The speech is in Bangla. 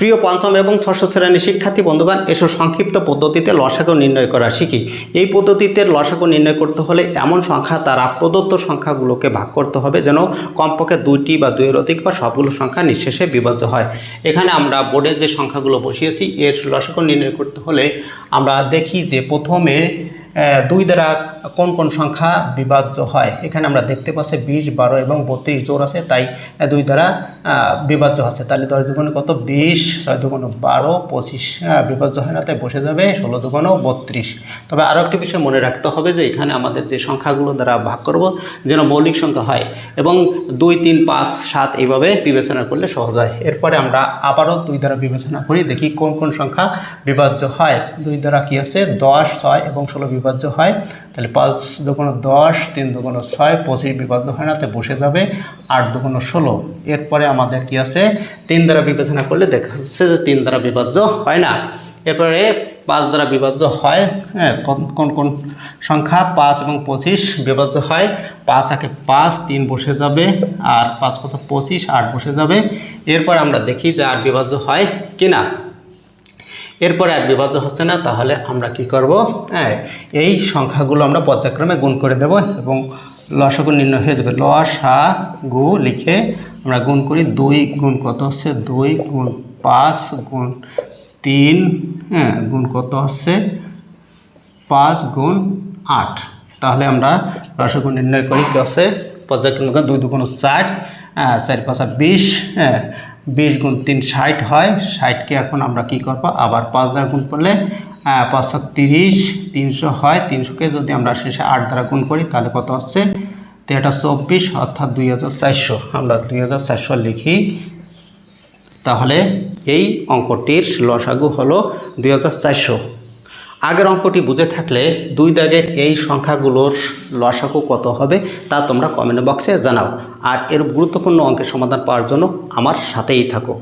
প্রিয় পঞ্চম এবং ষষ্ঠ শ্রেণির শিক্ষার্থী বন্ধুগণ এসব সংক্ষিপ্ত পদ্ধতিতে লসাগু নির্ণয় করা শিখি। এই পদ্ধতিতে লসাগু নির্ণয় করতে হলে এমন সংখ্যা তারা প্রদত্ত সংখ্যাগুলোকে ভাগ করতে হবে যেন কমপক্ষে দুইটি বা দুইয়ের অধিক বা সবগুলো সংখ্যা নিঃশেষে বিভাজ্য হয়। এখানে আমরা বোর্ডে যে সংখ্যাগুলো বসিয়েছি, এর লসাগু নির্ণয় করতে হলে আমরা দেখি যে প্রথমে দুই দ্বারা কোন কোন সংখ্যা বিভাজ্য হয়? এখানে আমরা দেখতে পাচ্ছি বিশ, বারো এবং বত্রিশ জোর আছে, তাই দুই দ্বারা বিভাজ্য আছে তাহলে দশ দুগুণে কত? বিশ, ছয় দুগুণ বারো, পঁচিশ বিভাজ্য হয় না, তাই বসে যাবে ষোলো দুগুণ বত্রিশ। তবে আরও একটি বিষয় মনে রাখতে হবে যে, এখানে আমাদের যে সংখ্যাগুলো দ্বারা ভাগ করব, যেন মৌলিক সংখ্যা হয় এবং দুই, তিন, পাঁচ, সাত এইভাবে বিবেচনা করলে সহজ হয়। এরপরে আমরা আবারও দুই দ্বারা বিবেচনা করি, দেখি কোন কোন সংখ্যা বিভাজ্য হয়। দুই দ্বারা কি আছে? দশ, ছয় এবং ষোলো বিভাজ্য হয়, তাহলে পাঁচ দুগুণ দশ, তিন দুগুণ ছয়, পঁচিশ বিভাজ্য হয় না তাই বসে যাবে আট দুগুণ ষোলো। এরপরে আমাদের কি আছে? তিন দ্বারা বিবেচনা করলে দেখা যাচ্ছে যে তিন দ্বারা বিভাজ্য হয় না। এরপরে পাঁচ দ্বারা বিভাজ্য হয় হ্যাঁ কোন- কোন কোন সংখ্যা? পাঁচ এবং পঁচিশ বিভাজ্য হয়। পাঁচ আগে পাঁচ, তিন বসে যাবে, আর পাঁচ পাঁচ পঁচিশ, আট বসে যাবে। এরপর আমরা দেখি যে আট বিভাজ্য হয় কি না এরপরে আর বিভাজ্য হচ্ছে না তাহলে আমরা কি করব? হ্যাঁ এই সংখ্যাগুলো আমরা পর্যায়ক্রমে গুণ করে দেব এবং লসাগু নির্ণয় হয়ে যাবে। লসা গু লিখে আমরা গুণ করি দুই গুণ কত হচ্ছে? দুই গুণ পাঁচ গুণ তিন হ্যাঁ গুণ কত হচ্ছে? পাঁচ গুণ আট। তাহলে আমরা রসগু নির্ণয় করি আছে পর্যায়ক্রমে দুই দুগুণ ষাট হ্যাঁ, চার পাঁচা বিশ হ্যাঁ বিশ গুণ তিন ষাট হয়, ষাটকে এখন আমরা কি করব? আবার পাঁচ দ্বারা গুণ করলে পাঁচশো তিরিশ, তিনশো হয়, তিনশোকে যদি আমরা শেষে আট দ্বারা গুণ করি, তাহলে কত হচ্ছে? তেরোটা চব্বিশ, অর্থাৎ দুই হাজার চারশো। আমরা দুই হাজার চারশো লিখি। তাহলে এই অঙ্কটির লসাগু হলো দুই হাজার চারশো। আগের অঙ্কটি বুঝে থাকলে দুই দাগের এই সংখ্যাগুলোর লসাকু কত হবে তা তোমরা কমেন্ট বক্সে জানাও। আর এর গুরুত্বপূর্ণ অঙ্কের সমাধান পাওয়ার জন্য আমার সাথেই থাকো।